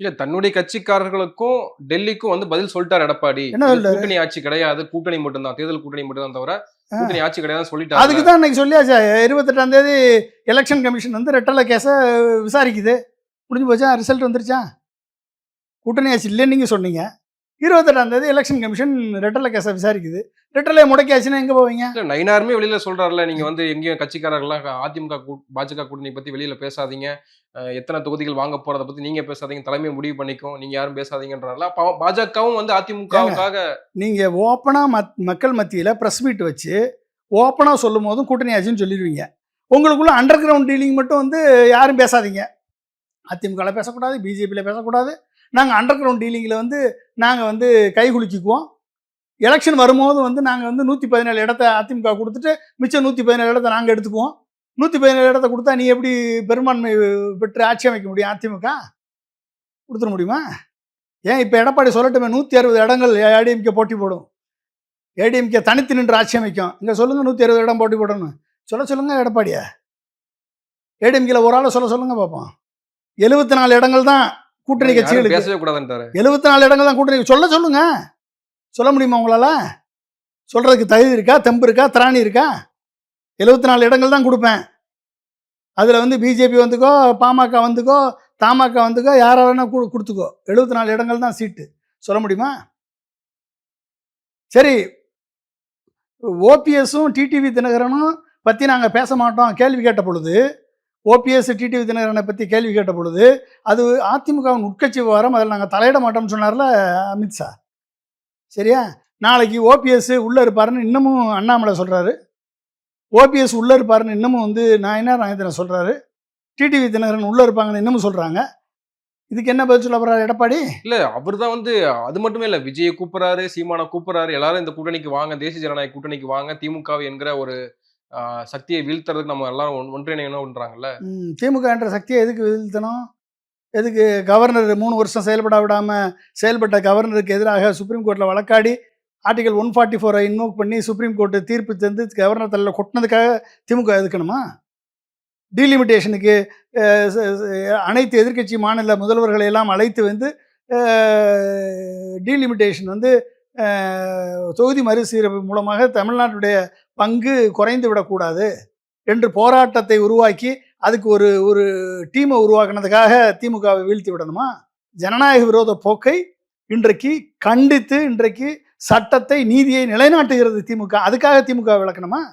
இல்ல தன்னுடைய கட்சிக்காரர்களுக்கும் டெல்லிக்கும் வந்து பதில் சொல்லிட்டார் எடப்பாடி? கூட்டணி ஆட்சி கிடையாது. கூட்டணி மட்டும்தான். தேர்தல் கூட்டணி மட்டும்தான் தவிர. கூட்டணி ஆட்சி கிடையாது அதுக்கு சொல்லிட்டாரு. தான் இன்னைக்கு சொல்லியாச்சா? இருபத்தெட்டாம் தேதி எலெக்ஷன் கமிஷன் வந்து ரெட்டலை கேஸை விசாரிக்குது. முடிஞ்சு போச்சா? ரிசல்ட் வந்துருச்சா? கூட்டணி ஆட்சி இல்லைன்னு நீங்கள் சொன்னீங்க. இருபத்தெட்டாம் தேதி எலெக்ஷன் கமிஷன் ரெட்டலை கேஸை விசாரிக்குது. ரெட்டலை முடக்கியாச்சுன்னா எங்கே போவீங்க? இல்ல நயினாருமே வெளியில சொல்றாருல நீங்க வந்து எங்கேயும் கட்சிக்காரர்கள்லாம் அதிமுக கூ- பாஜக கூட்டணி பத்தி வெளியில பேசாதீங்க. எத்தனை தொகுதிகள் வாங்க போறத பத்தி நீங்க பேசாதீங்க தலைமை முடிவு பண்ணிக்கும் நீங்க யாரும் பேசாதீங்கன்றாருல அப்ப பாஜகவும் வந்து அதிமுகவுக்காக நீங்கள் ஓப்பனாக மத் மக்கள் மத்தியில் ப்ரெஸ் மீட் வச்சு ஓப்பனாக சொல்லும் போதும் கூட்டணி ஆச்சுன்னு சொல்லிடுவீங்க. உங்களுக்குள்ள அண்டர் கிரவுண்ட் டீலிங் மட்டும் வந்து யாரும் பேசாதீங்க. அதிமுகவில் பேசக்கூடாது பிஜேபியில் பேசக்கூடாது நாங்கள் அண்டர் கிரவுண்ட் டீலிங்கில் வந்து நாங்கள் வந்து கை குலுக்கிக்குவோம். எலெக்ஷன் வரும்போது வந்து நாங்கள் வந்து நூற்றி பதினேழு இடத்த அதிமுக கொடுத்துட்டு மிச்சம் நூற்றி பதினேழு இடத்த நாங்கள் எடுத்துக்குவோம். நூற்றி பதினேழு இடத்த கொடுத்தா நீ எப்படி பெரும்பான்மை பெற்று ஆட்சி அமைக்க முடியும் அதிமுக? கொடுத்துட முடியுமா? ஏன் இப்போ எடப்பாடி சொல்லட்டுமே நூற்றி அறுபது இடங்கள் ஏடிஎம்கே போட்டி போடும். ஏடிஎம்கே தனித்து நின்று ஆட்சி அமைக்கும். இங்கே சொல்லுங்கள் நூற்றி அறுபது இடம் போட்டி போடணும் சொல்ல சொல்லுங்கள் எடப்பாடியை. ஏடிஎம்கேல ஒரு ஆளை சொல்ல சொல்லுங்கள் பார்ப்போம் எழுபத்தி நாலு இடங்கள் தான் கூட்டணி பேசவே கூடாதுன்றாரு எழுபத்தி நாலு இடங்கள் தான் கூட்டணி சொல்ல சொல்லுங்க. சொல்ல முடியுமா உங்களால? சொல்றதுக்கு தகுதி இருக்கா? தெம்பு இருக்கா? திராணி இருக்கா? எழுபத்தி நாலு இடங்கள் தான் கொடுப்பேன். அதில் வந்து பிஜேபி வந்துக்கோ பாமக வந்துக்கோ தமாக வந்துக்கோ யாரை வேணா கொடு கொடுத்துக்கோ. எழுபத்தி நாலு இடங்கள் தான் சீட்டு. சொல்ல முடியுமா? சரி. ஓபிஎஸும் டிடிவி தினகரனும் பற்றி நாங்கள் பேச மாட்டோம். கேள்வி கேட்ட பொழுது ஓபிஎஸ் டிடிவி தினகரனை பற்றி கேள்வி கேட்ட பொழுது அது அதிமுகவின் உட்கட்சி விவகாரம் அதில் நாங்கள் தலையிட மாட்டோம்னு சொன்னார்ல அமித்ஷா சரியா? நாளைக்கு ஓபிஎஸ் உள்ளே இருப்பாருன்னு இன்னமும் அண்ணாமலை சொல்கிறாரு ஓபிஎஸ் உள்ளே இருப்பாருன்னு இன்னமும் வந்து நான் என்ன சொல்கிறாரு டிடிவி தினகரன் உள்ளே இருப்பாங்கன்னு இன்னமும் சொல்கிறாங்க இதுக்கு என்ன பதில் சொல்ல போறாரு எடப்பாடி? இல்ல அவர்தான் வந்து அது மட்டுமே இல்ல விஜயை கூப்பிடுறாரு சீமானை கூப்பிடுறாரு எல்லாரும் இந்த கூட்டணிக்கு வாங்க தேசிய ஜனநாயக கூட்டணிக்கு வாங்க திமுக என்கிற ஒரு சக்தியை வீழ்த்துறதுக்கு நம்ம எல்லாரும் ஒன்- ஒன்றிணையணும்ன்றாங்கல்ல திமுக என்ற சக்தியை எதுக்கு வீழ்த்தணும்? எதுக்கு கவர்னர் மூணு வருஷம் செயல்பட விடாமல் செயல்பட்ட கவர்னருக்கு எதிராக சுப்ரீம் கோர்ட்டில் வழக்காடி ஆர்டிகல் ஒன் ஃபார்ட்டி ஃபோரை இன்வோக் பண்ணி சுப்ரீம் கோர்ட்டு தீர்ப்பு தந்து கவர்னர் தலையில் கொட்டினதுக்காக திமுக எதுக்கணுமா? டீலிமிட்டேஷனுக்கு அனைத்து எதிர்க்கட்சி மாநில முதல்வர்களை எல்லாம் அழைத்து வந்து டீலிமிட்டேஷன் வந்து தொகுதி மறுசீரமைப்பு மூலமாக தமிழ்நாட்டுடைய பங்கு குறைந்து விடக்கூடாது என்று போராட்டத்தை உருவாக்கி அதுக்கு ஒரு ஒரு டீமை உருவாக்குனதுக்காக திமுகவை வீழ்த்தி விடணுமா? ஜனநாயக விரோத போக்கை இன்றைக்கு கண்டித்து இன்றைக்கு சட்டத்தை நீதியை நிலைநாட்டுகிறது திமுக. அதுக்காக திமுக விளக்கணுமா?